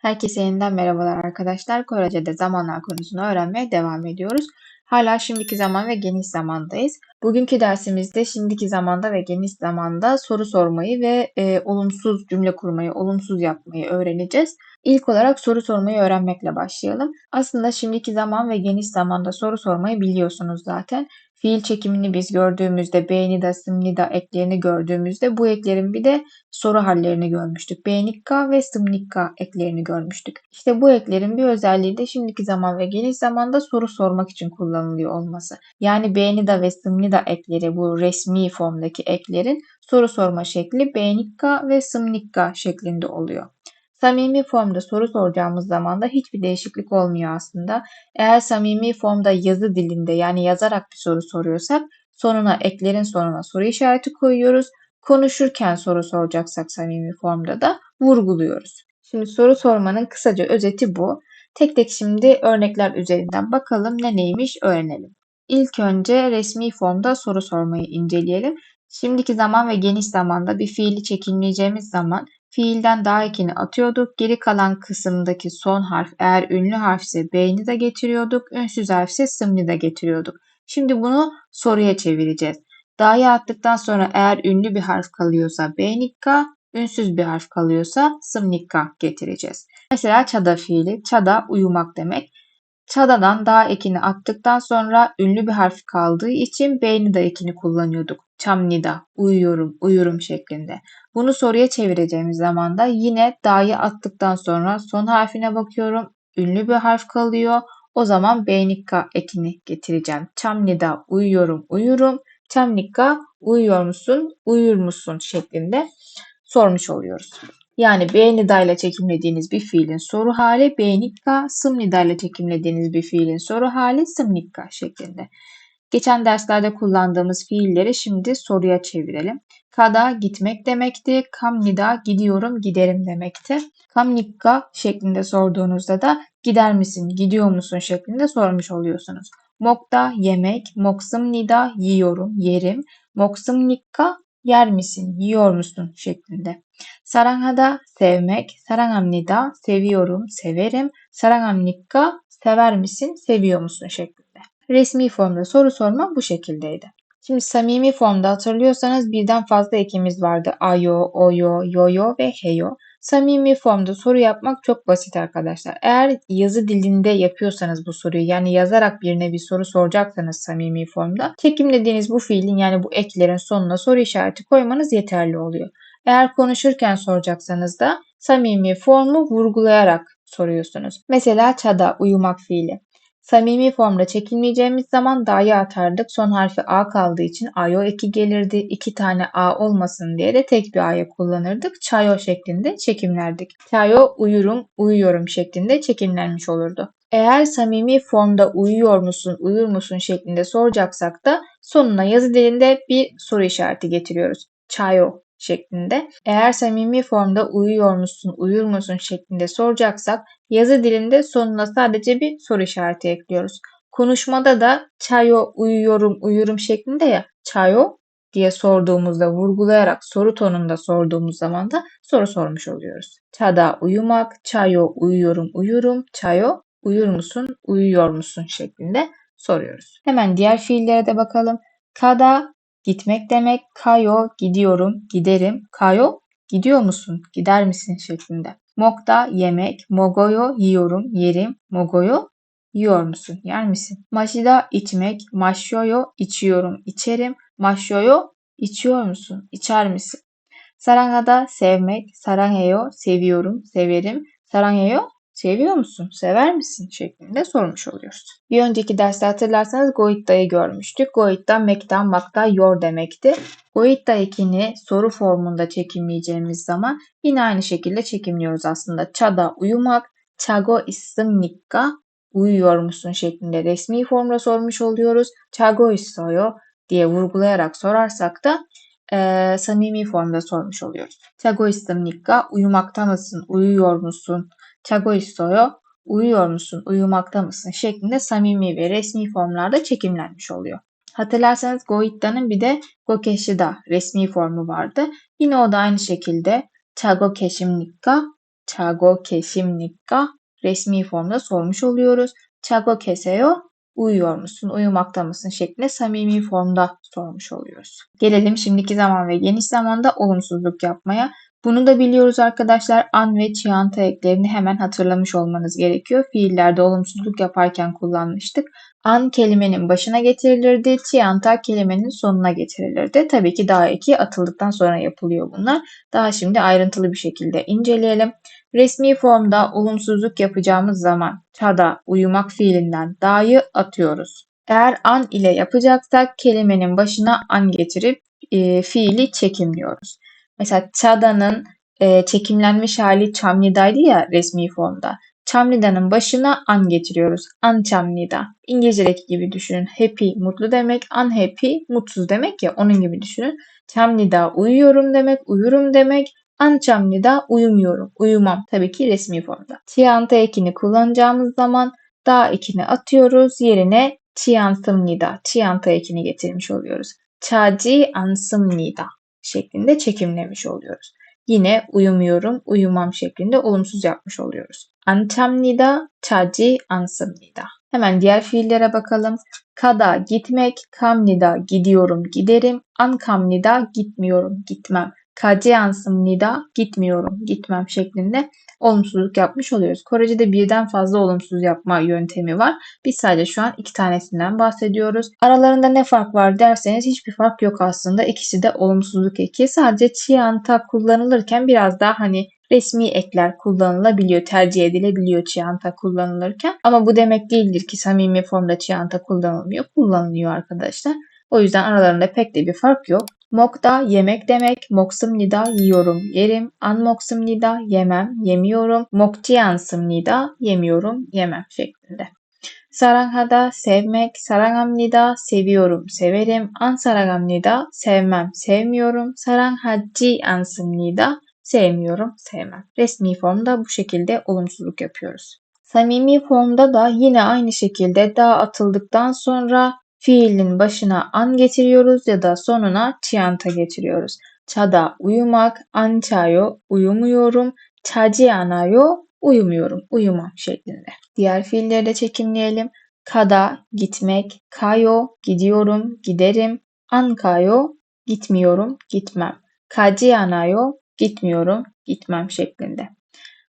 Herkese yeniden merhabalar arkadaşlar. Korece'de zamanlar konusunu öğrenmeye devam ediyoruz. Hala şimdiki zaman ve geniş zamandayız. Bugünkü dersimizde şimdiki zamanda ve geniş zamanda soru sormayı ve e, olumsuz cümle kurmayı, olumsuz yapmayı öğreneceğiz. İlk olarak soru sormayı öğrenmekle başlayalım. Aslında şimdiki zaman ve geniş zamanda soru sormayı biliyorsunuz zaten. Fiil çekimini biz gördüğümüzde, beğeni da, sımnida eklerini gördüğümüzde bu eklerin bir de soru hallerini görmüştük. Beğenikka ve sımnikka eklerini görmüştük. İşte bu eklerin bir özelliği de şimdiki zaman ve geniş zamanda soru sormak için kullanılıyor olması. Yani beğenida ve sımnida ekleri bu resmi formdaki eklerin soru sorma şekli beğenikka ve sımnikka şeklinde oluyor. Samimi formda soru soracağımız zaman da hiçbir değişiklik olmuyor aslında. Eğer samimi formda yazı dilinde yani yazarak bir soru soruyorsak sonuna eklerin sonuna soru işareti koyuyoruz. Konuşurken soru soracaksak samimi formda da vurguluyoruz. Şimdi soru sormanın kısaca özeti bu. Tek tek şimdi örnekler üzerinden bakalım ne neymiş öğrenelim. İlk önce resmi formda soru sormayı inceleyelim. Şimdiki zaman ve geniş zamanda bir fiili çekimleyeceğimiz zaman fiilden daha ekini atıyorduk. Geri kalan kısımdaki son harf eğer ünlü harfse beyni de getiriyorduk. Ünsüz harfse sımni de getiriyorduk. Şimdi bunu soruya çevireceğiz. Da'yı attıktan sonra eğer ünlü bir harf kalıyorsa beynikka, ünsüz bir harf kalıyorsa sımnikka getireceğiz. Mesela çada fiili. Çada uyumak demek. Çada'dan da ekini attıktan sonra ünlü bir harf kaldığı için beyni de ekini kullanıyorduk. Çamnida, uyuyorum, uyurum şeklinde. Bunu soruya çevireceğimiz zaman da yine da'yı attıktan sonra son harfine bakıyorum. Ünlü bir harf kalıyor. O zaman beynikka ekini getireceğim. Çamnida, uyuyorum, uyurum. Çamnikka, uyuyor musun, uyur musun şeklinde sormuş oluyoruz. Yani B nida ile çekimlediğiniz bir fiilin soru hali beynikka, sım nida ile çekimlediğiniz bir fiilin soru hali sımnikka şeklinde. Geçen derslerde kullandığımız fiilleri şimdi soruya çevirelim. Kada gitmek demekti. Kamnida gidiyorum, giderim demekti. Kamnikka şeklinde sorduğunuzda da gider misin, gidiyor musun şeklinde sormuş oluyorsunuz. Mokta yemek, moksım nida yiyorum, yerim. Moksım nikka yer misin, yiyor musun şeklinde. Saranhada sevmek, saranhamnida seviyorum, severim. Saranhamnikka sever misin, seviyor musun şeklinde. Resmi formda soru sorma bu şekildeydi. Şimdi samimi formda hatırlıyorsanız birden fazla ekimiz vardı. Ayo, oyo, yoyo ve heyo. Samimi formda soru yapmak çok basit arkadaşlar. Eğer yazı dilinde yapıyorsanız bu soruyu yani yazarak birine bir soru soracaksanız samimi formda çekimlediğiniz bu fiilin yani bu eklerin sonuna soru işareti koymanız yeterli oluyor. Eğer konuşurken soracaksanız da samimi formu vurgulayarak soruyorsunuz. Mesela çada uyumak fiili. Samimi formda çekilmeyeceğimiz zaman da'yı atardık. Son harfi a kaldığı için ayo eki gelirdi. İki tane a olmasın diye de tek bir a'yı kullanırdık. Çayo şeklinde çekimlerdik. Çayo uyurum, uyuyorum şeklinde çekimlenmiş olurdu. Eğer samimi formda uyuyor musun, uyur musun şeklinde soracaksak da sonuna yazı dilinde bir soru işareti getiriyoruz. Çayo şeklinde. Eğer samimi formda uyuyor musun, uyur musun şeklinde soracaksak yazı dilinde sonuna sadece bir soru işareti ekliyoruz. Konuşmada da çayo uyuyorum, uyurum şeklinde ya çayo diye sorduğumuzda vurgulayarak soru tonunda sorduğumuz zaman da soru sormuş oluyoruz. Çada uyumak, çayo uyuyorum, uyurum, çayo uyur musun, uyuyor musun şeklinde soruyoruz. Hemen diğer fiillere de bakalım. Kada Gitmek demek kayo gidiyorum, giderim. Kayo gidiyor musun, gider misin şeklinde. Mokta yemek, mogoyo yiyorum, yerim. Mogoyo yiyor musun, yer misin? Maşida içmek, maşyoyo içiyorum, içerim. Maşyoyo içiyor musun, içer misin? Sarangada sevmek, sarangeyo seviyorum, severim. Sarangeyo seviyor musun, sever misin şeklinde sormuş oluyoruz. Bir önceki derste hatırlarsanız Goitta'yı görmüştük. Goitta mekta makta yor demekti. Goitta ekini soru formunda çekimleyeceğimiz zaman yine aynı şekilde çekimliyoruz aslında. Çada uyumak, çago istimnikka uyuyor musun şeklinde resmi formda sormuş oluyoruz. Çago istoyo diye vurgulayarak sorarsak da e, samimi formda sormuş oluyoruz. Çago istimnikka uyumakta mısın, uyuyor musun Çagoiso'ya uyuyor musun, uyumakta mısın şeklinde samimi ve resmi formlarda çekimlenmiş oluyor. Hatırlarsanız Goitta'nın bir de Gokeshida resmi formu vardı. Yine o da aynı şekilde Chago Keşimnikka, Chago Keşimnikka resmi formda sormuş oluyoruz. Chago Keseyo uyuyor musun, uyumakta mısın şeklinde samimi formda sormuş oluyoruz. Gelelim şimdiki zaman ve geniş zamanda olumsuzluk yapmaya. Bunu da biliyoruz arkadaşlar. An ve çianta eklerini hemen hatırlamış olmanız gerekiyor. Fiillerde olumsuzluk yaparken kullanmıştık. An kelimenin başına getirilirdi. Çianta kelimenin sonuna getirilirdi. Tabii ki daha eki atıldıktan sonra yapılıyor bunlar. Daha şimdi ayrıntılı bir şekilde inceleyelim. Resmi formda olumsuzluk yapacağımız zaman çada uyumak fiilinden da'yı atıyoruz. Eğer an ile yapacaksak kelimenin başına an getirip e, fiili çekimliyoruz. Mesela Çada'nın e, çekimlenmiş hali Çamlida'ydı ya resmi formda. Çamlida'nın başına an getiriyoruz. An Çamlida. İngilizce'deki gibi düşünün. Happy mutlu demek, unhappy mutsuz demek ya onun gibi düşünün. Çamlida uyuyorum demek, uyurum demek. An Çamlida uyumuyorum, uyumam. Tabii ki resmi formda. Tianta ekini kullanacağımız zaman da ekini atıyoruz. Yerine Tiansımnida, Tianta ekini getirmiş oluyoruz. Çaci ansımnida şeklinde çekimlemiş oluyoruz. Yine uyumuyorum, uyumam şeklinde olumsuz yapmış oluyoruz. Antamnida, taci, ansımnida. Hemen diğer fiillere bakalım. Kada gitmek, kamnida gidiyorum, giderim. Ankamnida gitmiyorum, gitmem. KC yansım nida gitmiyorum gitmem şeklinde olumsuzluk yapmış oluyoruz. Korece'de birden fazla olumsuz yapma yöntemi var. Biz sadece şu an iki tanesinden bahsediyoruz. Aralarında ne fark var derseniz hiçbir fark yok aslında. İkisi de olumsuzluk eki. Sadece çianta kullanılırken biraz daha hani resmi ekler kullanılabiliyor, tercih edilebiliyor çianta kullanılırken. Ama bu demek değildir ki samimi formda çianta kullanılmıyor. Kullanılıyor arkadaşlar. O yüzden aralarında pek de bir fark yok. Mokda yemek demek. Moksımnida yiyorum, yerim. An moksımnida yemem, yemiyorum. Moktiyansımnida yemiyorum, yemem şeklinde. Saranghada sevmek, sarangamnida seviyorum, severim. An sarangamnida sevmem, sevmiyorum. Saranghaji ansımnida sevmiyorum, sevmem. Resmi formda bu şekilde olumsuzluk yapıyoruz. Samimi formda da yine aynı şekilde da atıldıktan sonra Fiilin başına an getiriyoruz ya da sonuna çianta getiriyoruz. Çada uyumak, ançayo uyumuyorum, çaci anayo uyumuyorum, uyumam şeklinde. Diğer fiilleri de çekimleyelim. Kada gitmek, kayo gidiyorum, giderim, ankayo gitmiyorum, gitmem. Kaji anayo gitmiyorum, gitmem şeklinde.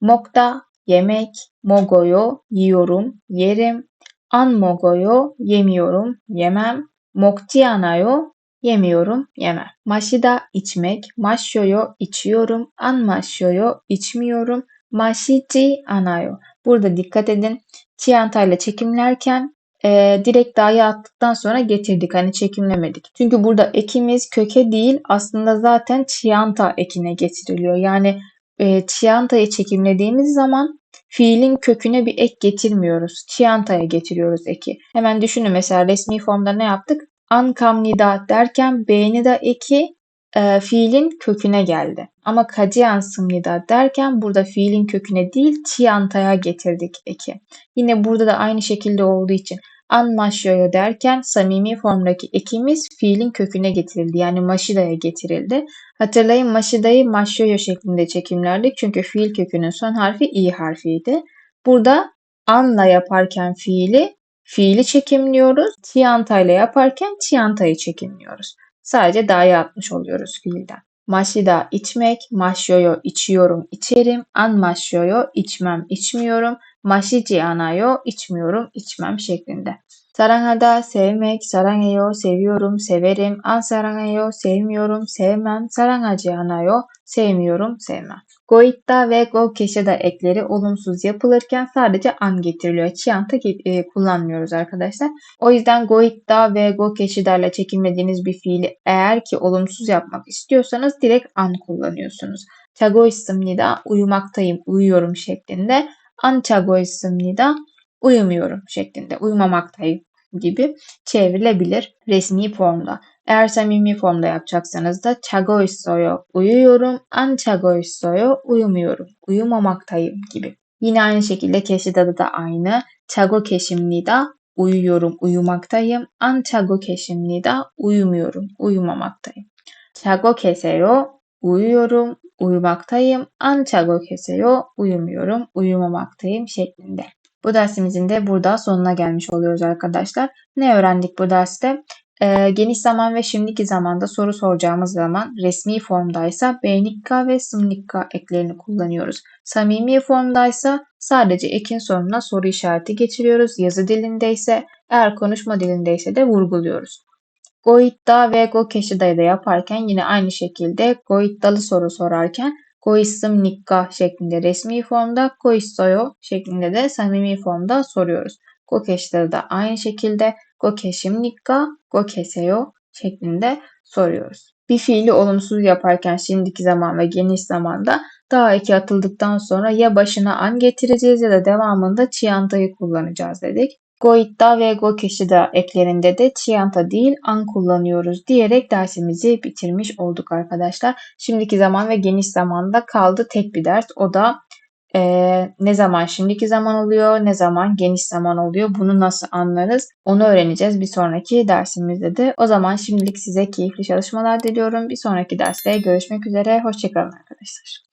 Mokta yemek, mogoyo yiyorum, yerim, An mogoyo yemiyorum, yemem. Mokti anayo yemiyorum, yemem. Maşida içmek, maşyoyo içiyorum, an maşyoyo içmiyorum. Maşici anayo. Burada dikkat edin. Çianta ile çekimlerken e, direkt dahi attıktan sonra getirdik. Hani çekimlemedik. Çünkü burada ekimiz köke değil aslında zaten çianta ekine getiriliyor. Yani e, çiantayı çekimlediğimiz zaman fiilin köküne bir ek getirmiyoruz. Çiantaya getiriyoruz eki. Hemen düşünün mesela resmi formda ne yaptık? Ankamnida derken beğenida eki e, fiilin köküne geldi. Ama kaciansımnida derken burada fiilin köküne değil çiantaya getirdik eki. Yine burada da aynı şekilde olduğu için an maşyoyo derken samimi formdaki ekimiz fiilin köküne getirildi. Yani maşidaya getirildi. Hatırlayın maşidayı maşyoyo şeklinde çekimlerdik. Çünkü fiil kökünün son harfi i harfiydi. Burada anla yaparken fiili fiili çekimliyoruz. Çianta ile yaparken çiantayı çekimliyoruz. Sadece da'yı atmış oluyoruz fiilden. Maşida içmek, maşyoyo içiyorum, içerim. An maşyoyo içmem, içmiyorum. Maşici anayo içmiyorum, içmem şeklinde. Sarangada sevmek, sarangeyo seviyorum, severim. An sarangeyo sevmiyorum, sevmem. Sarangacı anayo sevmiyorum, sevmem. Goitta ve go keşeda ekleri olumsuz yapılırken sadece an getiriliyor. Çianta e, kullanmıyoruz arkadaşlar. O yüzden goitta ve go keşeda ile çekilmediğiniz bir fiili eğer ki olumsuz yapmak istiyorsanız direkt an kullanıyorsunuz. Chago 있습니다. Uyumaktayım, uyuyorum şeklinde. An chago 있습니다. Uyumuyorum şeklinde. Uyumamaktayım gibi çevrilebilir resmi formda. Eğer samimi formda yapacaksanız da chago 있어요, uyuyorum, an chago 있어요, uyumuyorum, uyumamaktayım gibi. Yine aynı şekilde keşidada da aynı. chago keşimnida, uyuyorum, uyumaktayım. An chago keşimnida, uyumuyorum, uyumamaktayım. chago keseyo, uyuyorum, uyumaktayım. 안 자고 계세요, uyumuyorum, uyumamaktayım şeklinde. Bu dersimizin de burada sonuna gelmiş oluyoruz arkadaşlar. Ne öğrendik bu derste? Ee, geniş zaman ve şimdiki zamanda soru soracağımız zaman resmi formdaysa benikka ve sımnikka eklerini kullanıyoruz. Samimi formdaysa sadece ekin sonuna soru işareti geçiriyoruz. Yazı dilindeyse eğer konuşma dilindeyse de vurguluyoruz. Goitta ve Gokeşida'yı da yaparken yine aynı şekilde Goittalı soru sorarken Goisımnikka şeklinde resmi formda, Goissoyo şeklinde de samimi formda soruyoruz. Gokeşida'da da aynı şekilde Gokeşimnikka, Gokeseyo şeklinde soruyoruz. Bir fiili olumsuz yaparken şimdiki zaman ve geniş zamanda daha iki atıldıktan sonra ya başına an getireceğiz ya da devamında çiantayı kullanacağız dedik. Goitta ve Gokeşida eklerinde de çianta değil an kullanıyoruz diyerek dersimizi bitirmiş olduk arkadaşlar. Şimdiki zaman ve geniş zamanda kaldı tek bir ders. O da e, ne zaman şimdiki zaman oluyor, ne zaman geniş zaman oluyor, bunu nasıl anlarız onu öğreneceğiz bir sonraki dersimizde de. O zaman şimdilik size keyifli çalışmalar diliyorum. Bir sonraki derste görüşmek üzere. Hoşçakalın arkadaşlar.